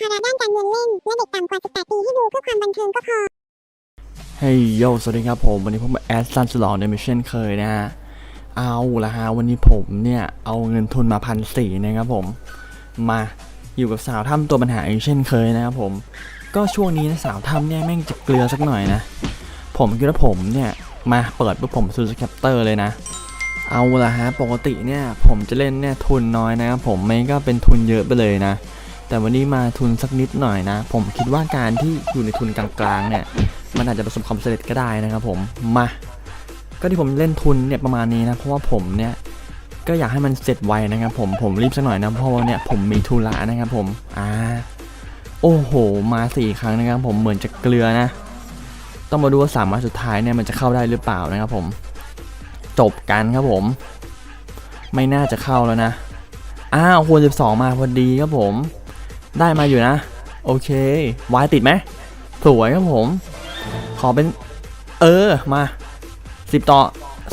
ภาระด้านการเงินเล่น และเด็กต่ำกว่า 18 ปีที่ดูเพื่อความบันเทิงก็พอ เฮ้ยโยสวัสดีครับผม วันนี้ผมมาแอดซันสลองในมิชชั่นเคยนะฮะ เอาละฮะ วันนี้ผมเนี่ย เอาเงินทุนมาพันสี่นะครับผม มาอยู่กับสาวถ้ำตัวปัญหาอีกเช่นเคยนะครับผม ก็ช่วงนี้นะสาวถ้ำเนี่ยแม่งจะเกลือสักหน่อยนะ ผมคิดว่าผมเนี่ยมาเปิดปุ๊บผมซื้อสแคปเตอร์เลยนะเอาละฮะปกติเนี่ยผมจะเล่นเนี่ยทุนน้อยนะครับผมไม่ก็เป็นทุนเยอะไปเลยนะ แต่วันนี้มาทุนสักนิดหน่อยนะ ผมคิดว่าการที่อยู่ในทุนกลางๆเนี่ย มันอาจจะประสบความสำเร็จก็ได้นะครับผม มา ก็ที่ผมเล่นทุนเนี่ยประมาณนี้นะ เพราะว่าผมเนี่ยก็อยากให้มันเสร็จไวนะครับผม ผมรีบสักหน่อยนะ เพราะว่าเนี่ยผมมีธุระนะครับผม อ่า โอ้โห มาสี่ครั้งนะครับผมเหมือนจะเกลือนะ ต้องมาดูว่าสามมาสุดท้ายเนี่ยมันจะเข้าได้หรือเปล่านะครับผม จบกันครับผม ไม่น่าจะเข้าแล้วนะ อ้าวควรสิบสองมาพอดีครับผม ได้มาอยู่นะ โอเควายติดไหมสวยครับผม ขอเป็น เออมาสิบต่อ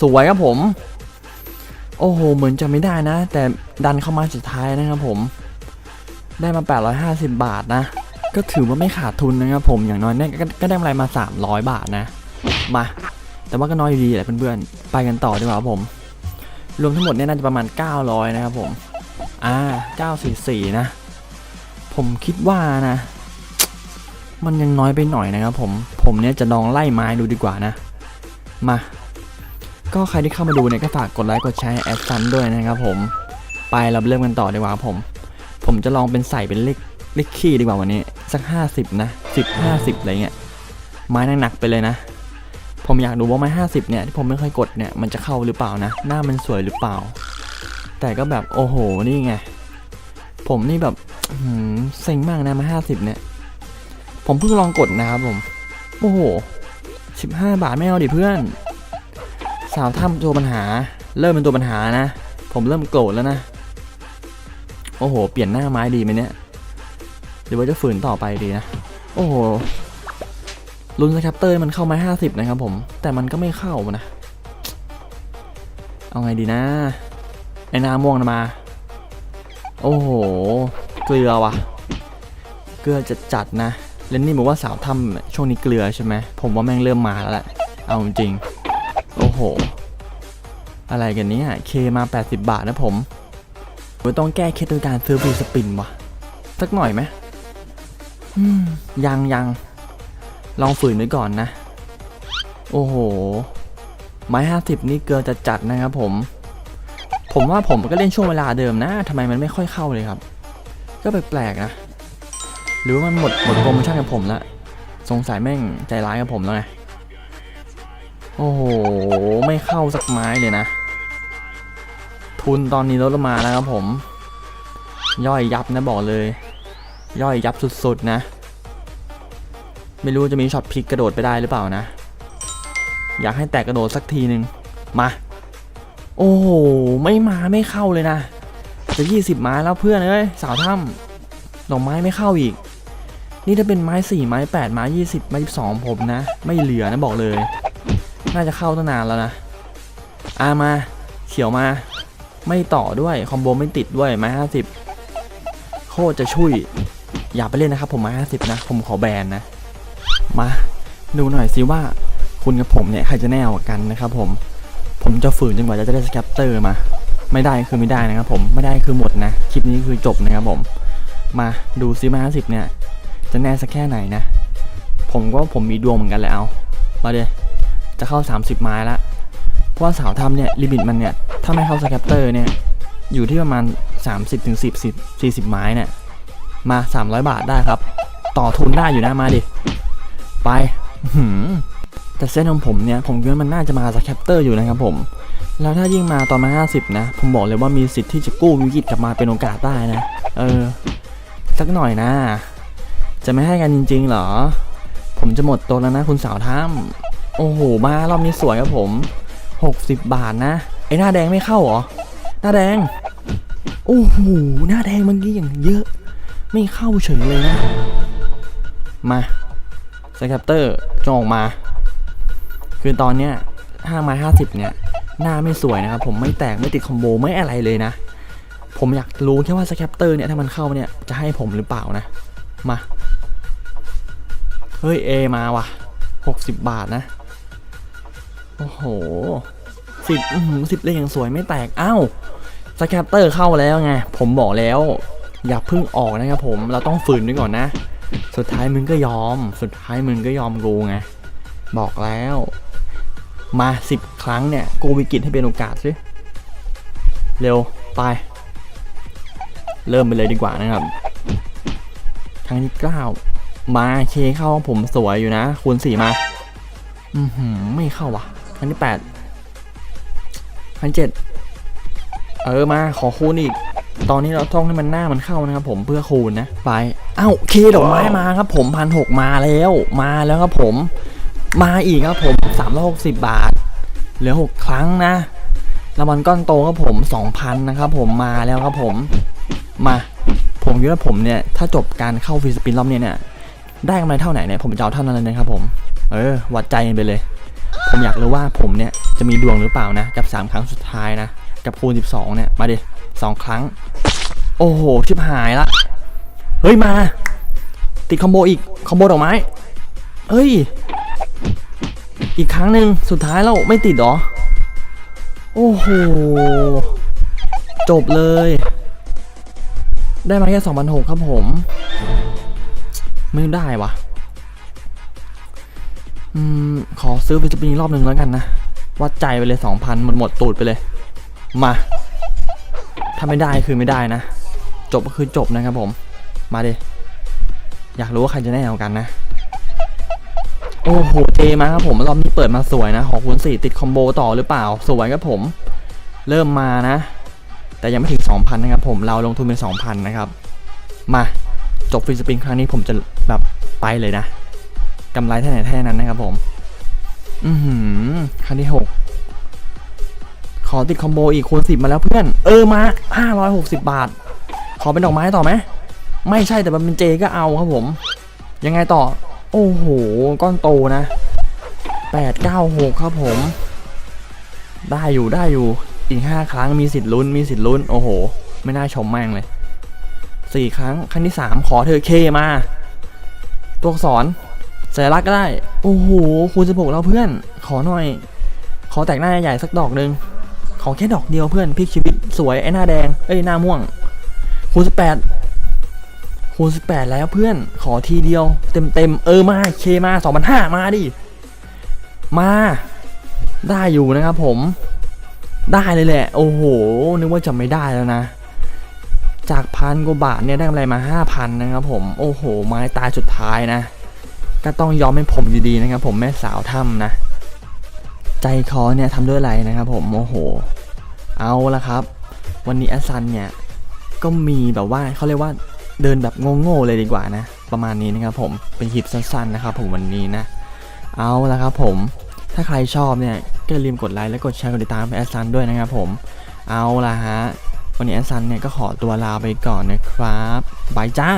สวยครับผม โอ้โห เหมือนจะไม่ได้นะ แต่ดันเข้ามาสุดท้ายนะครับผม ได้มา 850 บาทนะ ก็ถือว่าไม่ขาดทุนนะครับผมอย่างน้อยเนี่ยก็ได้อะไรมา 300 บาทนะ มา แต่ว่าก็น้อยอยู่ดีแหละเพื่อนๆ ไปกันต่อดีกว่าครับผม รวมทั้งหมดเนี่ยน่าจะประมาณ 900 นะครับผม อ่า 944 นะ ผมคิดว่านะ มันยังน้อยไปหน่อยนะครับผม ผมเนี่ยจะลองไล่ไม้ดูดีกว่านะ มา ก็ใครที่เข้ามาดูเนี่ยก็ฝากกดไลค์กดแชร์แอดซันด้วยนะครับผม ไปเราเริ่มกันต่อดีกว่าผม ผมจะลองเป็นใส่เป็นเลขเลขคี่ดีกว่าวันนี้ สัก 50 นะ10 50อะไรเงี้ย ไม้หนักๆไปเลยนะ ผมอยากดูว่าไม้50เนี่ยที่ผมไม่เคยกดเนี่ยมันจะเข้าหรือเปล่านะ หน้ามันสวยหรือเปล่า แต่ก็แบบโอ้โหนี่ไงผมนี่แบบ เซ็งมากนะมา50เนี่ย ผมเพิ่งลองกดนะครับผม โอ้โห15บห้าบาทไม่เอาดิเพื่อน สาวถ้ำตัวปัญหา เริ่มเป็นตัวปัญหานะ ผมเริ่มโกรธแล้วนะ โอ้โห เปลี่ยนหน้าไม้ดีไหมเนี่ยหรือว่าจะฝืนต่อไปดีนะ โอ้โหลุ้นสแคปเตอร์มันเข้าไม้50นะครับผม แต่มันก็ไม่เข้านะ เอาไงดีนะ ไอ้น้าม่วงนะมา โอ้โห เกลือว่ะเกลือจะจัดนะเลนนี่บอกว่าสาวถ้ำช่วงนี้เกลือใช่ไหมผมว่าแม่งเริ่มมาแล้วแหละเอาจริงโอ้โห อะไรกันเนี้เคมา 80 บาทนะผมผมต้องแก้เคล็ดโดยการซื้อฟรีสปินวะสักหน่อยไหมอืมยังยังลองฝืนไว้ก่อนนะ โอ้โห ไม้50นี่เกลือจะจัดนะครับผม ผมว่าผมก็เล่นช่วงเวลาเดิมนะทำไมมันไม่ค่อยเข้าเลยครับ ก็แปลกๆนะ หรือว่ามันหมดหมดโปรโมชั่นกับผมละสงสัยแม่งใจร้ายกับผมแล้วไง โอ้โห ไม่เข้าสักไม้เลยนะ ทุนตอนนี้ลดลงมาแล้วครับผม ย่อยยับนะบอกเลย ย่อยยับสุดๆนะ ไม่รู้จะมีช็อตพลิกกระโดดไปได้หรือเปล่านะ อยากให้แตกกระโดดสักทีหนึ่งมา โอ้โห ไม่มาไม่เข้าเลยนะ จะ20ไม้แล้วเพื่อนเอ้ยสาวถ้ำดอกไม้ไม่เข้าอีก นี่ถ้าเป็นไม้4ไม้8ไม้20ไม้22ผมนะ ไม่เหลือนะบอกเลย น่าจะเข้าตั้งนานแล้วนะอามา เขียวมา ไม่ต่อด้วย คอมโบไม่ติดด้วยไม้50โคตรจะช่วย อย่าไปเล่นนะครับผมไม้50นะ ผมขอแบนนะ มาดูหน่อยสิว่าคุณกับผมเนี่ยใครจะแน่กว่ากันนะครับผม ผมจะฝืนจนกว่าจะได้สแคปเตอร์มา ไม่ได้คือไม่ได้นะครับผมไม่ได้คือหมดนะคลิปนี้คือจบนะครับผม มาดูซิมา50เนี่ย จะแน่สักแค่ไหนนะ ผมก็ผมมีดวงเหมือนกันแหละเอามาเดยจะเข้า 30 ไม้ละเพราะว่าสาวทำเนี่ยลิมิตมันเนี่ย ถ้าไม่เข้าสแคปเตอร์เนี่ย อยู่ที่ประมาณ 30ถึง10 40 ไม้เนี่ย มา 300 บาทได้ครับ ต่อทุนได้อยู่นะมาดิไปแต่เส้นของผมเนี่ยผมคิดว่ามันน่าจะมาสแคปเตอร์อยู่นะครับผม แล้วถ้ายิ่งมาตอนมา 50 นะ ผมบอกเลยว่ามีสิทธิ์ที่จะกู้วิกฤตกลับมาเป็นโอกาสได้นะ เออ สักหน่อยนะ จะไม่ให้กันจริงๆ เหรอ ผมจะหมดตัวแล้วนะคุณสาวถ้ำโอ้โห มารอบนี้สวยครับผม 60 บาทนะ ไอหน้าแดงไม่เข้าเหรอ หน้าแดง โอ้โห หน้าแดงเมื่อกี้อย่างเยอะ ไม่เข้าเฉยเลยนะ มาสแคปเตอร์จงออกมา คือตอนเนี้ย5ไม้50เนี่ย หน้าไม่สวยนะครับผมไม่แตกไม่ติดคอมโบไม่อะไรเลยนะ ผมอยากรู้แค่ว่าสแคปเตอร์เนี่ยถ้ามันเข้าเนี่ยจะให้ผมหรือเปล่านะ มา เฮ้ยเอมาว่ะหกสิบบาทนะ โอ้โหสิบสิบเลขยังสวยไม่แตกอ้าวสแคปเตอร์เข้าแล้วไง ผมบอกแล้ว อย่าพิ่งออกนะครับผมเราต้องฝืนไว้ก่อนนะ สุดท้ายมึงก็ยอม สุดท้ายมึงก็ยอมกูไงบอกแล้ว มาสิบครั้งเนี่ยกูวิกฤตให้เป็นโอกาสสิเร็วไป เริ่มไปเลยดีกว่านะครับครั้งที่เก้ามาเคเข้าผมสวยอยู่นะ คูณสี่มา อือหือไม่เข้าว่ะครั้งที่แปดครั้งเจ็ดเออมาขอคูณอีก ตอนนี้เราต้องให้มันหน้ามันเข้านะครับผมเพื่อคูณนะ ไป เอ้าเคดอกไม้มาครับ ผมพันหกมาแล้ว มาแล้วครับผม มาอีกครับผมสามร้อยหกสิบบาท เหลือหกครั้งนะรางวัลก้อนโตครับผมสองพันนะครับผมมาแล้วครับผม มา ผมคิดว่าผมเนี่ย ถ้าจบการเข้าฟรีสปินรอบเนี้ยเนี่ย ได้กำไรเท่าไหนเนี่ยผมจะเอาเท่านั้นเลยนะครับผม เออ วัดใจกันไปเลย ผมอยากรู้ว่าผมเนี่ย จะมีดวงหรือเปล่านะ กับ 3 ครั้งสุดท้ายนะ กับคูณ 12 เนี่ย มาดิสองครั้ง โอ้โห ชิบหายละ เฮ้ยมา ติดคอมโบอีก คอมโบดอกไม้เฮ้ย อีกครั้งหนึ่งสุดท้ายแล้วไม่ติดหรอ โอ้โห จบเลย ได้มาแค่2,600ครับผม ไม่ได้วะอืม ขอซื้อฟิสปินรอบหนึ่งแล้วกันนะ วัดใจไปเลยสองพันหมดหมดตูดไปเลย มา ถ้าไม่ได้คือไม่ได้นะ จบก็คือจบนะครับผม มาเดิอยากรู้ว่าใครจะแน่เอากันนะ โอ้โหเจมาครับผมรอบนี้เปิดมาสวยนะขอคูณสี่ติดคอมโบต่อหรือเปล่า สวยครับผม เริ่มมานะ แต่ยังไม่ถึง 2,000 นะครับผมเราลงทุนเป็น 2,000 นะครับ มาจบฟรีสปินครั้งนี้ผมจะแบบไปเลยนะกำไรแท่ไหนแท่นั้นนะครับผม อือหือครั้งที่ 6 ขอติดคอมโบอีกคูณ10มาแล้วเพื่อน เออมา560บาท ขอเป็นดอกไม้ต่อไหมไม่ใช่แต่มันเป็นเจก็เอาครับผม ยังไงต่อ โอ้โห ก้อนโตนะ896ครับผม ได้อยู่ได้อยู่ อีก5ครั้งมีสิทธิ์ลุ้นมีสิทธิ์ลุ้น โอ้โห ไม่น่าชมแม่งเลยสี่ครั้งครั้งที่สามขอเธอเคมา ตัวอักษรสัญลักษณ์ก็ได้ โอ้โหคูณสิบหกแล้วเพื่อน ขอหน่อย ขอแตกหน้าใหญ่สักดอกหนึ่งขอแค่ดอกเดียวเพื่อนพลิกชีวิตสวยไอ้หน้าแดง เอ้ยหน้าม่วงคูณสิบแปด คูณสิบแปดแล้วเพื่อนขอทีเดียว เต็มเต็มเออมาเคมาสองพันห้ามาดิ มา ได้อยู่นะครับผม ได้เลยแหละ โอ้โห นึกว่าจะไม่ได้แล้วนะ จากพันกว่าบาทเนี่ยได้กำไรมา 5,000 นะครับผม โอ้โห ไม้ตายสุดท้ายนะ ก็ต้องยอมให้ผมอยู่ดีนะครับผมแม่สาวถ้ำนะ ใจคอเนี่ยทำด้วยอะไรนะครับผมโอ้โห เอาละครับ วันนี้แอสซันเนี่ยก็มีแบบว่าเขาเรียกว่า เดินแบบโง่ๆเลยดีกว่านะ ประมาณนี้นะครับผมเป็นคลิปสั้นๆนะครับผมวันนี้นะ เอาละครับผมถ้าใครชอบเนี่ยก็อย่าลืมกดไลค์และกดแชร์กดติดตามแอสซันด้วยนะครับผมเอาละฮะวันนี้แอนซันเนี่ยก็ขอตัวลาไปก่อนนะครับบายจ้า